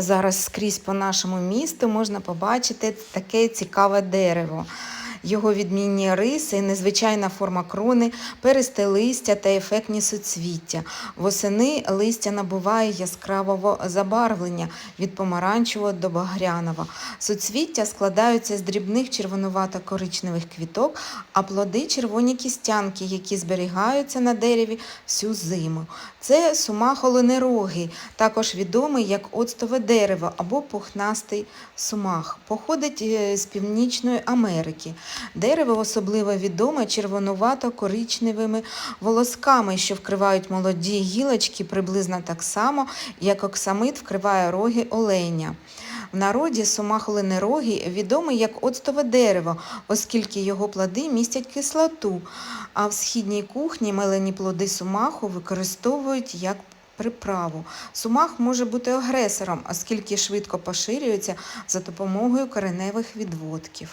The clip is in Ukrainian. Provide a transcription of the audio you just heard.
Зараз скрізь по нашому місту можна побачити таке цікаве дерево. Його відмінні риси, незвичайна форма крони, перисте листя та ефектні суцвіття. Восени листя набуває яскравого забарвлення від помаранчевого до багряного. Суцвіття складаються з дрібних червонувато-коричневих квіток, а плоди червоні кістянки, які зберігаються на дереві всю зиму. Це сумах оленерогий, також відомий як оцтове дерево або пухнастий сумах. Походить е, з Північної Америки. Дерево особливо відоме червонувато-коричневими волосками, що вкривають молоді гілочки приблизно так само, як оксамит вкриває роги оленя. В народі сумах оленерогий відомий як оцтове дерево, оскільки його плоди містять кислоту, а в східній кухні мелені плоди сумаху використовують як приправу. Сумах може бути агресором, оскільки швидко поширюється за допомогою кореневих відводків.